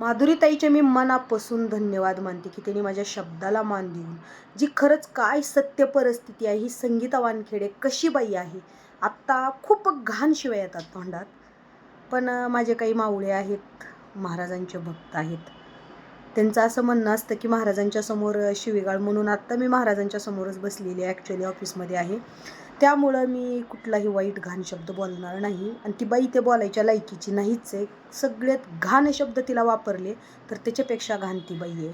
माधुरीताईचे मी मनापासून धन्यवाद मानते की त्यांनी माझ्या शब्दाला मान देऊन जी खरंच काय सत्य परिस्थिती आहे ही संगीता वानखेडे कशी बाई आहे आत्ता खूप घाण शिवाय येतात तोंडात. पण माझे काही मावळे आहेत महाराजांचे भक्त आहेत. त्यांचं असं म्हणणं असतं की महाराजांच्या समोर शिवेगाळ म्हणून आत्ता मी महाराजांच्या समोरच बसलेली ॲक्च्युली ऑफिसमध्ये आहे. त्यामुळं मी कुठलाही वाईट घाण शब्द बोलणार नाही. आणि ती बाई ते बोलायच्या लायकीची नाहीच आहे. सगळ्यात घाण शब्द तिला वापरले तर त्याच्यापेक्षा घाण ती बाई आहे.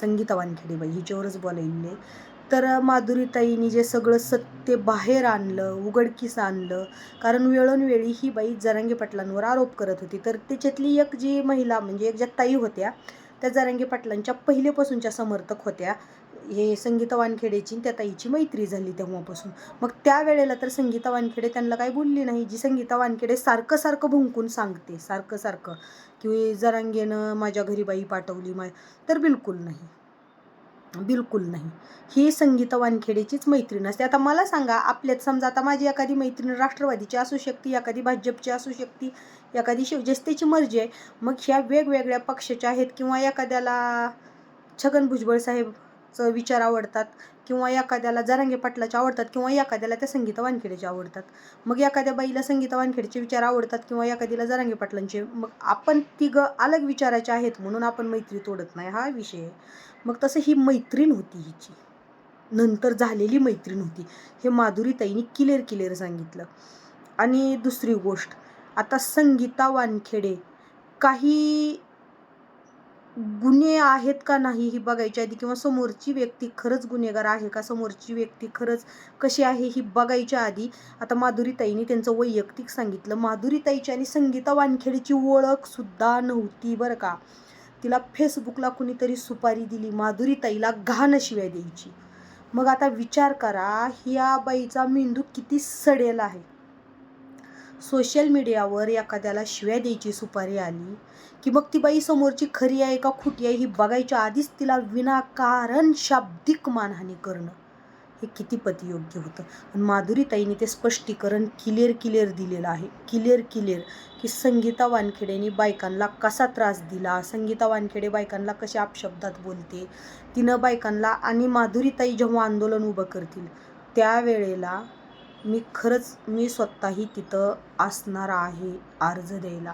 संगीता वानखेडे बाई हिच्यावरच बोलायले. तर माधुरीताईंनी जे सगळं सत्य बाहेर आणलं उघडकीस आणलं कारण वेळोनवेळी ही बाई जरांगे पटलांवर आरोप करत होती. तर त्याच्यातली एक जी महिला म्हणजे एक ज्या ताई होत्या त्या जारंगी पाटलांच्या पहिलेपासूनच्या समर्थक होत्या. हे संगीता वानखेडेची आणि त्या ताईची मैत्री झाली तेव्हापासून. मग त्यावेळेला तर संगीता वानखेडे त्यांना काही बोलली नाही. जी संगीता वानखेडे सारखं सारखं भुंकून सांगते सारखं सारखं की जरांगेनं माझ्या घरी बाई पाठवली मा तर बिलकुल नाही. बिलकुल नाही. ही संगीता वानखेडेचीच मैत्रीण असते. आता मला सांगा आपल्यात समजा आता माझी एखादी मैत्रीण राष्ट्रवादीची असू शकते एखादी भाजपची असू शकते एखादी शिवजस्तेची मर्जी आहे मग ह्या वेगवेगळ्या पक्षाच्या आहेत किंवा एखाद्याला छगन भुजबळ साहेब साहेबचं विचार आवडतात किंवा एखाद्याला जरांगे पाटलाचे आवडतात किंवा एखाद्याला त्या संगीता वानखेडेचे आवडतात. मग एखाद्या बाईला संगीता वानखेडेचे विचार आवडतात किंवा एखाद्याला जरांगे पाटलांचे मग आपण तिघं अलग विचाराचे आहेत म्हणून आपण मैत्री तोडत नाही. हा विषय आहे. मग तसं ही मैत्रीण होती हिची. नंतर झालेली मैत्रीण होती. हे माधुरीताईंनी क्लिअर क्लिअर सांगितलं. आणि दुसरी गोष्ट आता संगीता वानखेडे काही गुन्हे आहेत का नाही ही बघायच्या आधी किंवा समोरची व्यक्ती खरंच गुन्हेगार आहे का समोरची व्यक्ती खरंच कशी आहे ही बघायच्या आधी आता माधुरीताईने त्यांचं वैयक्तिक सांगितलं. माधुरीताईची आणि संगीता वानखेडेची ओळखसुद्धा नव्हती बरं का. तिला फेसबुकला कुणीतरी सुपारी दिली माधुरीताईला घाण शिवाय द्यायची. मग आता विचार करा ह्या बाईचा मेंदू किती सडेल आहे. सोशल मीडियावर एखाद्याला शिव्या द्यायची सुपारी आली की मग ती बाई समोरची खरी आहे का खोटी आहे ही बघायच्या आधीच तिला विनाकारण शाब्दिक मानहानी करणं हे किती पतियोग्य होतं. आणि माधुरीताईंनी ते स्पष्टीकरण क्लिअर क्लिअर दिलेलं आहे. क्लिअर क्लिअर की संगीता वानखेडेने बायकांना कसा त्रास दिला संगीता वानखेडे बायकांना कशा अपशब्दात बोलते तिनं बायकांना आणि माधुरीताई जेव्हा आंदोलन उभं करतील त्यावेळेला मी खरंच मी स्वतःही तिथं असणार आहे अर्ज द्यायला.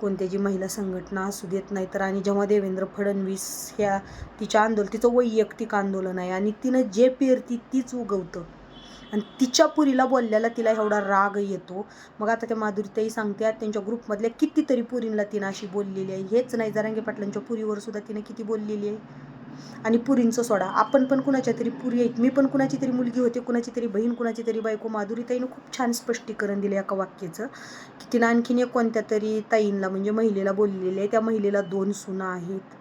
कोणत्याची महिला संघटना असू देत नाही तर आणि जेव्हा देवेंद्र फडणवीस ह्या तिच्या आंदोलन तिचं वैयक्तिक आंदोलन आहे आणि तिनं जे पेरती तीच उगवतं. आणि तिच्या पुरीला बोलल्याला तिला एवढा राग येतो. मग आता त्या माधुरीताई सांगतात त्यांच्या ग्रुपमधल्या कितीतरी पुरींना तिनं अशी बोललेली आहे. हेच नाही जरांगे पाटलांच्या पुरीवर सुद्धा तिनं किती बोललेली आहे. आणि पुरींचं सोडा. आपण पण कुणाच्या तरी पुरी आहेत. मी पण कुणाची तरी मुलगी होते कुणाची तरी बहीण कुणाची तरी बायको. माधुरी ताईनं खूप छान स्पष्टीकरण दिलं एका वाक्याचं की तिनं आणखीन एक कोणत्या तरी ताईंना म्हणजे महिलेला बोललेले आहे. त्या महिलेला दोन सुना आहेत.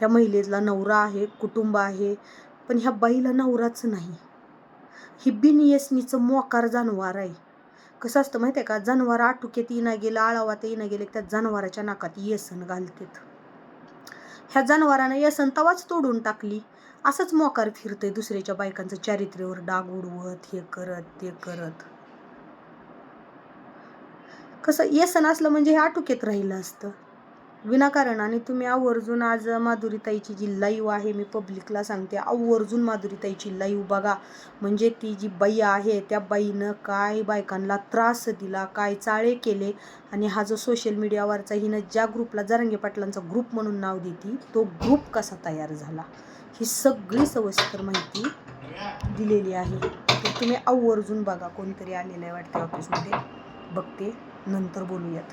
त्या महिलेला नवरा आहे कुटुंब आहे पण ह्या बाईला नवराच नाही. ही बिनयसनीचं मोकार जनावर आहे. कसं असतं माहिती आहे का? जनावर आटुक्यात येईना गेलं आळावात येईना गेले त्या जनावराच्या नाकात येसन घालतात. ह्या जनावरानं यसन तवाच तोडून टाकली. असंच मोकार फिरतंय दुसऱ्याच्या बायकांचं चारित्र्यावर. डाग उडवत हे करत ते करत. कसं येसन असलं म्हणजे हे आटोक्यात राहिलं असतं. विनाकारण. आणि तुम्ही आवर्जून आज माधुरीताईची जी लाईव्ह आहे मी पब्लिकला सांगते. आवर्जून माधुरीताईची लाईव्ह बघा. म्हणजे ती जी बाई आहे त्या बाईनं काय बायकांना त्रास दिला काय चाळे केले. आणि हा जो सोशल मीडियावरचा हिनं ज्या ग्रुपला जरंगे पाटलांचा ग्रुप म्हणून नाव देते तो ग्रुप कसा तयार झाला? ही सगळी सविस्तर माहिती दिलेली आहे. तर तुम्ही आवर्जून बघा कोणतरी आलेलं आहे वाटतं ऑफिसमध्ये बघते नंतर बोलूयात.